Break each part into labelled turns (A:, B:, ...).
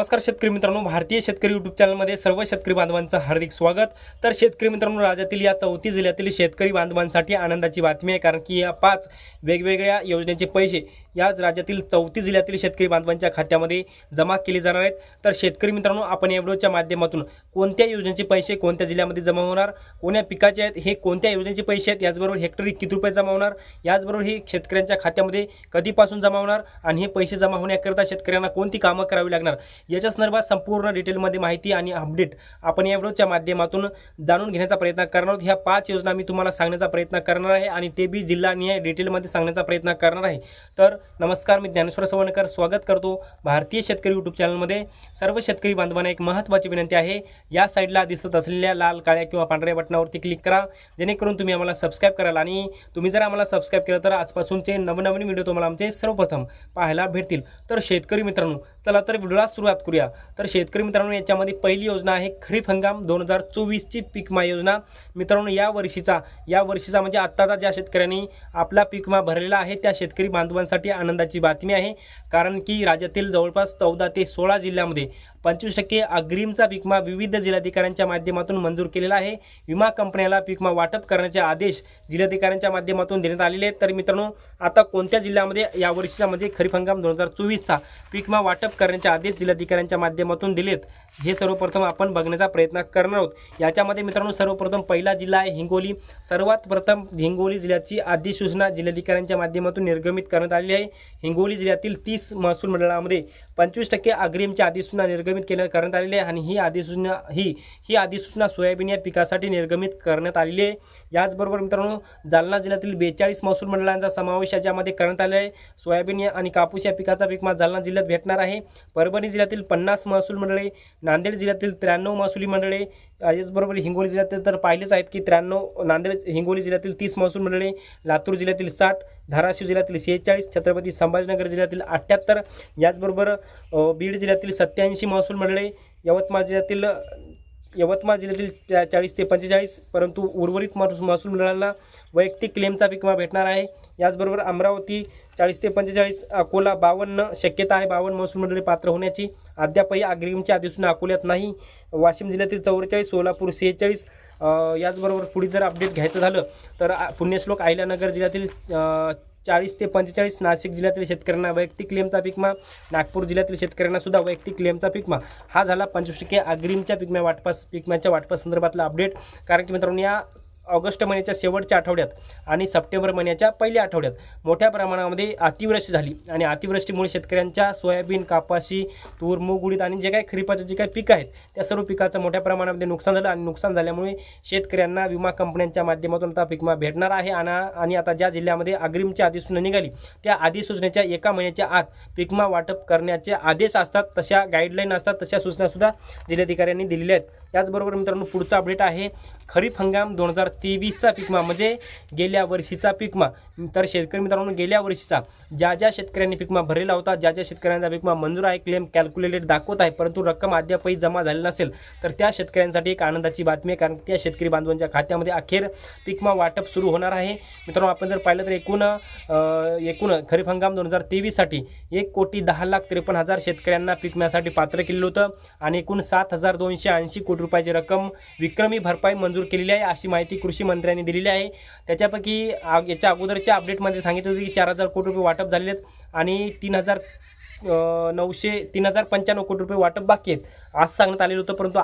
A: नमस्कार शेतकरी मित्रांनो भारतीय शेतकरी युट्यूब चॅनलमध्ये सर्व शेतकरी बांधवांचं हार्दिक स्वागत. तर शेतकरी मित्रांनो राज्यातील या चौथी जिल्ह्यातील शेतकरी बांधवांसाठी आनंदाची बातमी आहे कारण की या पाच वेगवेगळ्या योजनेचे पैसे याच राज्यातील चौथी जिल्ह्यातील शेतकरी बांधवांच्या खात्यामध्ये जमा केले जाणार आहेत. तर शेतकरी मित्रांनो आपण या व्हिडिओच्या माध्यमातून कोणत्या योजनेचे पैसे कोणत्या जिल्ह्यामध्ये जमा होणार कोण्या पिकाचे आहेत हे कोणत्या योजनेचे पैसे आहेत याचबरोबर हेक्टरी किती रुपये जमा होणार याचबरोबर हे शेतकऱ्यांच्या खात्यामध्ये कधीपासून जमा होणार आणि हे पैसे जमा होण्याकरिता शेतकऱ्यांना कोणती कामं करावी लागणार याच्या संदर्भात संपूर्ण डिटेलमध्ये माहिती आणि अपडेट आपण या व्हिडिओच्या माध्यमातून जाणून घेण्याचा प्रयत्न करणार आहोत. ह्या पाच योजना मी तुम्हाला सांगण्याचा प्रयत्न करणार आहे आणि ते बी जिल्हानिहाय डिटेलमध्ये सांगण्याचा प्रयत्न करणार आहे. तर नमस्कार मी ज्ञानेश्वर सवणकर. स्वागत करतो भारतीय शेतकरी यूट्यूब चॅनलमध्ये सर्व शेतकरी बांधवांना एक महत्त्वाची विनंती आहे. या साईडला दिसत असलेल्या लाल काळ्या किंवा पांढऱ्या बटनावरती क्लिक करा. जेणेकरून तुम्ही आम्हाला सबस्क्राईब कराल आणि तुम्ही जर आम्हाला सबस्क्राईब केलं तर आजपासूनचे नवनवीन व्हिडिओ तुम्हाला आमचे सर्वप्रथम पाहायला भेटतील. तर शेतकरी मित्रांनो चला तर व्हिडिओला सुरुवात करूया. तर शेतकरी मित्रांनो याच्यामध्ये पहिली योजना आहे खरीप हंगाम दोन हजार चोवीसची पीक योजना. मित्रांनो या वर्षीचा या वर्षीचा म्हणजे आत्ताचा ज्या शेतकऱ्यांनी आपला पीक विमा भरलेला आहे त्या शेतकरी बांधवांसाठी आनंदाची बातमी आहे. कारण की राज्यातील जवळपास चौदा ते सोळा जिल्ह्यामध्ये पंचवीस टक्के अग्रिमचा पीक विविध जिल्हाधिकाऱ्यांच्या माध्यमातून मंजूर केलेला आहे. विमा कंपन्याला पिकमा वाटप करण्याचे आदेश जिल्हाधिकाऱ्यांच्या माध्यमातून देण्यात आलेले आहेत. तर मित्रांनो आता कोणत्या जिल्ह्यामध्ये या वर्षीचा म्हणजे खरीप हंगाम दोन हजार चोवीसचा पीक वाटप करण्याचे आदेश जिल्हाधिकाऱ्यांच्या माध्यमातून दिलेत? हे सर्वप्रथम आपण बघण्याचा प्रयत्न करणार आहोत. याच्यामध्ये मित्रांनो सर्वप्रथम पहिला जिल्हा आहे हिंगोली. सर्वात प्रथम हिंगोली जिल्ह्याची अधिसूचना जिल्हाधिकाऱ्यांच्या माध्यमातून निर्गमित करण्यात आलेली आहे. हिंगोली जिल्ह्यातील तीस महसूल मंडळामध्ये पंचवीस टक्के अग्रिमच्या अधिसूचना निर्गमित निर्गमित केल्या करण्यात आलेली आहे आणि ही अधिसूचना ही ही अधिसूचना सोयाबीन या पिकासाठी निर्गमित करण्यात आलेली आहे. याचबरोबर मित्रांनो जालना जिल्ह्यातील बेचाळीस महसूल मंडळांचा समावेश याच्यामध्ये करण्यात आला आहे. सोयाबीन या आणि कापूस या पिकाचा पीक विमा जालना जिल्ह्यात भेटणार आहे. परभणी जिल्ह्यातील पन्नास महसूल मंडळे नांदेड जिल्ह्यातील त्र्याण्णव महसुली मंडळे याचबरोबर हिंगोली जिल्ह्यातील तर पाहिलेच आहेत की त्र्याण्णव नांदेड हिंगोली जिल्ह्यातील तीस महसूल मंडळे लातूर जिल्ह्यातील साठ धाराशिव जिल्ह्यातील शेहेचाळीस छत्रपती संभाजीनगर जिल्ह्यातील अठ्ठ्याहत्तर याचबरोबर बीड जिल्ह्यातील सत्याऐंशी महसूल मंडळे यवतमाळ जिल्ह्यातील यवतमाळ जिल्ह्यातील चाळीस ते पंचेचाळीस परंतु उर्वरित महसूल महसूल मंडळांना वैयक्तिक क्लेमचा पीक विमा भेटणार आहे. याचबरोबर अमरावती चाळीस ते पंचेचाळीस अकोला बावन्न शक्यता आहे. बावन्न महसूल मंडळी पात्र होण्याची अद्यापही अग्रिमची अधिसूचना अकोल्यात नाही. वाशिम जिल्ह्यातील चौवेचाळीस सोलापूर सेहेचाळीस याचबरोबर पुढे जर अपडेट घ्यायचं झालं तर पुण्यश्लोक अहिल्यानगर जिल्ह्यातील चाळीस ते पंचेचाळीस नाशिक जिल्ह्यातील शेतकऱ्यांना वैयक्तिक क्लेमचा पिकमा नागपूर जिल्ह्यातील शेतकऱ्यांना सुद्धा वैयक्तिक क्लेमचा पिकमा हा झाला पंचवीस टक्के अग्रिमच्या पिकम्या वाटपास पिकम्याच्या वाटपास संदर्भातला अपडेट. कारण की मित्रांनो या ऑगस्ट महिन्याच्या शेवटच्या आठवड्यात आणि सप्टेंबर महिन्याच्या पहिल्या आठवड्यात मोठ्या प्रमाणामध्ये अतिवृष्टी झाली आणि अतिवृष्टीमुळे शेतकऱ्यांच्या सोयाबीन कापाशी तूर मूग उडीद आणि जे काही खरीपाचे जे काही पिकं आहेत त्या सर्व पिकाचं मोठ्या प्रमाणामध्ये नुकसान झालं आणि नुकसान झाल्यामुळे शेतकऱ्यांना विमा कंपन्यांच्या माध्यमातून आता पिकमा भेटणार आहे आणि आता ज्या जिल्ह्यामध्ये अग्रिमची अधिसूचना निघाली त्या अधिसूचनेच्या एका महिन्याच्या आत पिकमा वाटप करण्याचे आदेश असतात तशा गाईडलाईन असतात तशा सूचनासुद्धा जिल्हाधिकाऱ्यांनी दिलेल्या आहेत. याचबरोबर मित्रांनो पुढचा अपडेट आहे खरीप हंगाम दोन हजार तेवीसचा पिकमा म्हणजे गेल्या वर्षीचा पिकमा तर शेतकरी मित्रांनो गेल्या वर्षीचा ज्या ज्या शेतकऱ्यांनी पिकमा भरलेला होता ज्या ज्या शेतकऱ्यांचा पीकमा मंजूर आहे क्लेम कॅल्क्युलेटेड दाखवत आहे परंतु रक्कम अद्यापही जमा झाली नसेल तर त्या शेतकऱ्यांसाठी एक आनंदाची बातमी आहे कारण त्या शेतकरी बांधवांच्या खात्यामध्ये अखेर पिकमा वाटप सुरू होणार आहे. मित्रांनो आपण जर पाहिलं तर एकूण एकूण खरीप हंगाम दोन हजार तेवीससाठी एक कोटी दहा लाख त्रेपन्न हजार शेतकऱ्यांना पिकम्यासाठी पात्र केलेलं होतं आणि एकूण सात हजार दोनशे ऐंशी कोटी रुपयाची रक्कम विक्रमी भरपाई मंजूर केलेली आहे अशी माहिती कृषी मंत्र्यांनी दिलेली आहे. त्याच्यापैकी आ- याच्या अगोदरच्या अपडेटमध्ये सांगितलं होतं की चार हजार कोटी रुपये वाटप झालेले आहेत आणि तीन हजार नऊशे तीन हजार पंच्याण्णव कोटी रुपये वाटप बाकी आहेत. असं सांगण्यात आलेलं होतं परंतु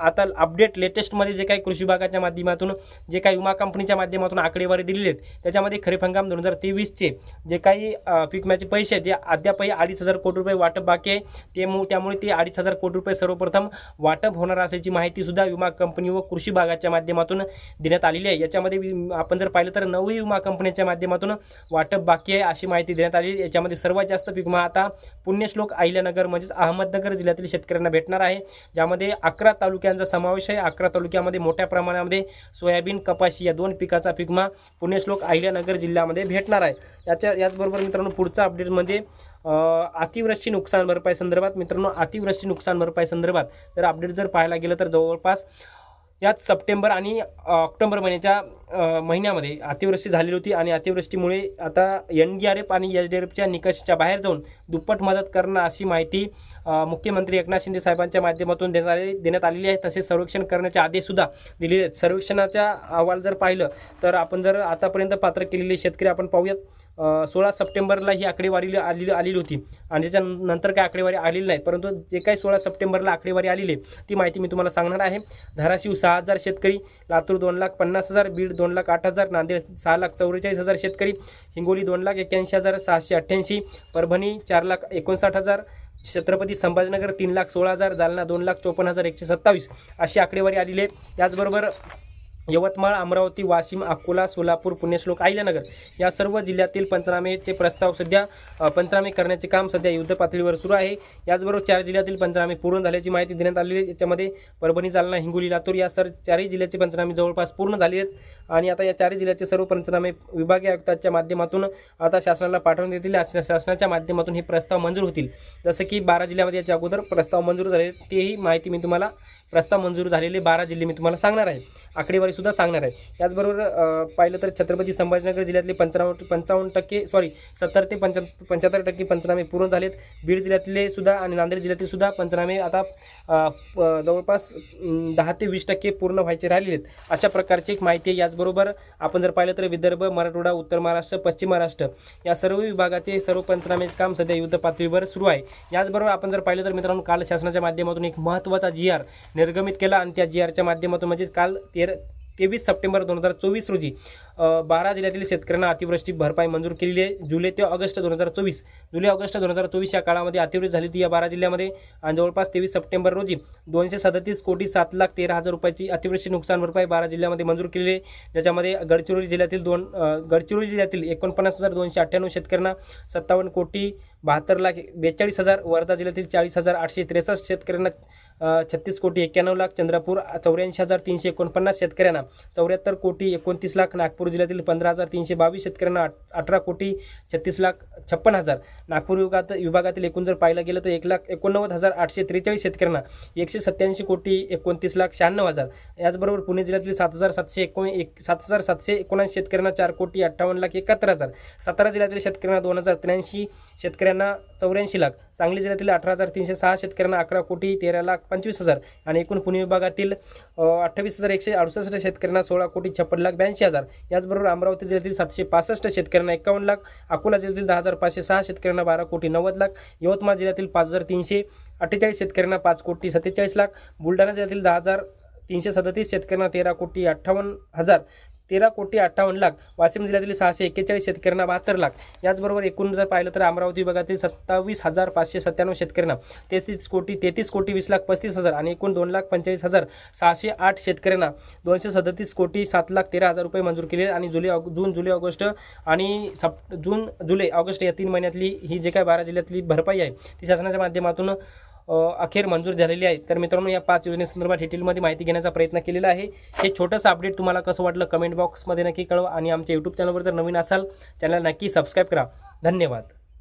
A: आता अपडेट लेटेस्टमध्ये जे काही कृषी विभागाच्या माध्यमातून जे काही विमा कंपनीच्या माध्यमातून आकडेवारी दिलेली आहेत त्याच्यामध्ये खरीप हंगाम दोन हजार तेवीसचे जे काही पिकम्याचे विम्याचे पैसे आहेत ते अद्यापही अडीच हजार कोटी रुपये वाटप बाकी आहे. ते मु- त्यामुळे ते अडीच हजार कोटी रुपये सर्वप्रथम वाटप होणार असल्याची माहितीसुद्धा विमा कंपनी व कृषी विभागाच्या माध्यमातून देण्यात आलेली आहे. याच्यामध्ये आपण जर पाहिलं तर नऊ विमा कंपन्यांच्या माध्यमातून वाटप बाकी आहे अशी माहिती देण्यात आली याच्यामध्ये सर्वात जास्त पीक विमा आता पुण्यश्लोक अहिल्यानगर म्हणजेच अहमदनगर जिल्ह्यातील शेतकऱ्यांना भेटणार आहे. ज्यामध्ये अकरा तालुक्यांचा समावेश आहे. अकरा तालुक्यामध्ये मोठ्या प्रमाणामध्ये सोयाबीन कपाशी या दोन पिकाचा पिकमा पुणेश्लोक अहिल्यानगर जिल्ह्यामध्ये भेटणार आहे. याच्या याचबरोबर मित्रांनो पुढचा अपडेट म्हणजे अतिवृष्टी नुकसान भरपाई संदर्भात. मित्रांनो अतिवृष्टी नुकसान भरपाई संदर्भात जर अपडेट जर पाहायला गेलं तर जवळपास यात सप्टेंबर आणि ऑक्टोबर महिन्याच्या महिन्यामध्ये अतिवृष्टी झालेली होती आणि अतिवृष्टीमुळे आता एन डी आर एफ आणि एच डी आर एफच्या निकषाच्या बाहेर जाऊन दुप्पट मदत करणं अशी माहिती मुख्यमंत्री एकनाथ शिंदे साहेबांच्या माध्यमातून देण्यात आले देण्यात आलेली आहे. तसेच सर्वेक्षण करण्याचे आदेशसुद्धा दिलेले आहेत. सर्वेक्षणाचा अहवाल जर पाहिलं तर आपण जर आतापर्यंत पात्र केलेले शेतकरी आपण पाहूयात. सोळा सप्टेंबरला ही आकडेवारी आलेली आलेली होती. आणि त्याच्यानंतर काय आकडेवारी आलेली नाही. परंतु जे काही सोळा सप्टेंबरला आकडेवारी आलेली आहे ती माहिती मी तुम्हाला सांगणार आहे. धाराशिव सहा हजार शेतकरी लातूर दोन लाख पन्नास हजार बीड दोन लाख आठ हजार नांदेड सहा लाख चौवेचाळीस हजार शेतकरी हिंगोली दोन लाख एक्क्याऐंशी हजार सहाशे अठ्ठ्याऐंशी परभणी चार लाख एकोणसाठ हजार छत्रपती संभाजीनगर तीन लाख सोळा हजार जालना दोन लाख चोपन्न हजार एकशे सत्तावीस अशी आकडेवारी आलेली आहे. त्याचबरोबर यवतमाळ अमरावती वाशिम अकोला सोलापूर पुणेश्लोक अहिल्यानगर या सर्व जिल्ह्यातील पंचनामेचे प्रस्ताव सध्या पंचनामे करण्याचे काम सध्या युद्ध पातळीवर सुरू आहे. याचबरोबर चार जिल्ह्यातील पंचनामे पूर्ण झाल्याची माहिती देण्यात आलेली आहे. याच्यामध्ये परभणी जालना हिंगोली लातूर या सर चारही जिल्ह्याचे पंचनामे जवळपास पूर्ण झाले आहेत. आणि आता या चारही जिल्ह्याचे सर्व पंचनामे विभागीय आयुक्तांच्या माध्यमातून आता शासनाला पाठवण्यात येतील. शासनाच्या माध्यमातून हे प्रस्ताव मंजूर होतील. जसं की बारा जिल्ह्यामध्ये याच्या अगोदर प्रस्ताव मंजूर झाले तेही माहिती मी तुम्हाला प्रस्ताव मंजूर झालेले बारा जिल्हे मी तुम्हाला सांगणार आहे. आकडेवारी सुद्धा सांगणार आहे. याचबरोबर पाहिलं तर छत्रपती संभाजीनगर जिल्ह्यातले पंचावन्न पंचावन्न टक्के सॉरी सत्तर ते पंचा पंच्याहत्तर टक्के पंचनामे पूर्ण झालेत. बीड जिल्ह्यातले सुद्धा आणि नांदेड जिल्ह्यातील सुद्धा पंचनामे आता जवळपास दहा ते वीस टक्के पूर्ण व्हायचे राहिलेले आहेत. अशा प्रकारची एक माहिती आहे. याचबरोबर आपण जर पाहिलं तर विदर्भ मराठवाडा उत्तर महाराष्ट्र पश्चिम महाराष्ट्र या सर्व विभागाचे सर्व पंचनामेचे काम सध्या युद्ध पातळीवर सुरू आहे. याचबरोबर आपण जर पाहिलं तर मित्रांनो काल शासनाच्या माध्यमातून एक महत्त्वाचा जी आर निर्गमित केला आणि त्या जी आरच्या माध्यमातून म्हणजे काल तेर तेवीस सप्टेंबर दोन हजार चोवीस रोजी बारा जिल्ह्यातील शेतकऱ्यांना अतिवृष्टी भरपाई मंजूर केलेली आहे. जुलै ते ऑगस्ट दोन हजार चोवीस जुलै ऑगस्ट दोन हजार चोवीस या काळामध्ये अतिवृष्टी झाली होती. या बारा जिल्ह्यामध्ये आणि जवळपास तेवीस सप्टेंबर रोजी दोनशे सदतीस कोटी सात लाख तेरा हजार रुपयाची अतिवृष्टी नुकसान भरपाई बारा जिल्ह्यामध्ये मंजूर केलेली आहे. ज्याच्यामध्ये गडचिरोली जिल्ह्यातील दोन गडचिरोली जिल्ह्यातील एकोणपन्नास हजार दोनशे अठ्ठ्याण्णव शेतकऱ्यांना सत्तावन्न कोटी बहात्तर लाख बेचाळीस हजार वर्धा जिल्ह्यातील चाळीस हजार आठशे त्रेसष्ट शेतकऱ्यांना छत्तीस कोटी एक्क्याण्णव लाख चंद्रपूर चौऱ्याऐंशी हजार तीनशे एकोणपन्नास शेतकऱ्यांना चौऱ्याहत्तर कोटी एकोणतीस लाख नागपूर जिल्ह्यातील पंधरा हजार तीनशे बावीस शेतकऱ्यांना अठरा कोटी छत्तीस लाख छप्पन हजार. नागपूर विभागात विभागातील एकूण जर पाहिलं गेलं तर एक लाख एकोणनव्वद हजार आठशे त्रेचाळीस शेतकऱ्यांना एकशे सत्त्याऐंशी कोटी एकोणतीस लाख शहाण्णव हजार. याचबरोबर पुणे जिल्ह्यातील सात हजार सातशे एकोण एक सात हजार सातशे एकोणऐंशी शेतकऱ्यांना चार कोटी अठ्ठावन्न लाख एकाहत्तर हजार. सातारा जिल्ह्यातील शेतकऱ्यांना दोन हजार त्र्याऐंशी शेतकऱ्यांना चौऱ्याऐंशी लाख. सांगली जिल्ह्यातील अठरा हजार तीनशे सहा शेतकऱ्यांना अकरा कोटी तेरा लाख पंचवीस हजार. आणि एकूण पुणे विभागातील अठ्ठावीस हजार एकशे अडुसष्ट शेतकऱ्यांना सोळा कोटी छप्पन लाख ब्याऐंशी हजार. याचबरोबर अमरावती जिल्ह्यातील सातशे पासष्ट शेतकऱ्यांना एकावन्न लाख अकोला जिल्ह्यातील दहा हजार पाचशे सहा शेतकऱ्यांना बारा कोटी नव्वद लाख यवतमाळ जिल्ह्यातील पाच हजार तीनशे अठ्ठेचाळीस शेतकऱ्यांना पाच कोटी सत्तेचाळीस लाख बुलढाणा जिल्ह्यातील दहा हजार तीनशे सदतीस शेतकऱ्यांना तेरा कोटी अठ्ठावन्न हजार. तेरा कोटी अठ्ठावन्न लाख वाशिम जिल्ह्यातील सहाशे एक्केचाळीस शेतकऱ्यांना बहात्तर लाख. याचबरोबर एकूण जर पाहिलं तर अमरावती विभागातील सत्तावीस हजार पाचशे सत्त्याण्णव शेतकऱ्यांना तेहतीस कोटी तेहतीस कोटी वीस लाख पस्तीस हजार आणि एकूण दोन लाख पंचेचाळीस हजार सहाशे आठ शेतकऱ्यांना दोनशे सदतीस कोटी सात लाख तेरा हजार रुपये मंजूर केले आणि जुलै ऑग जून जुलै ऑगस्ट आणि सप जून जुलै ऑगस्ट या तीन महिन्यातली ही जे काय बारा जिल्ह्यातली भरपाई आहे ती शासनाच्या माध्यमातून अखेर मंजूर झालेली आहे. तर मित्रांनो या पाच योजनेसंदर्भात डिटेलमध्ये माहिती घेण्याचा प्रयत्न केलेला आहे. हे छोटंसं अपडेट तुम्हाला कसं वाटलं कमेंट बॉक्समध्ये नक्की कळवा आणि आमच्या यूट्यूब चॅनलवर जर नवीन असाल चॅनल नक्की सबस्क्राईब करा. धन्यवाद.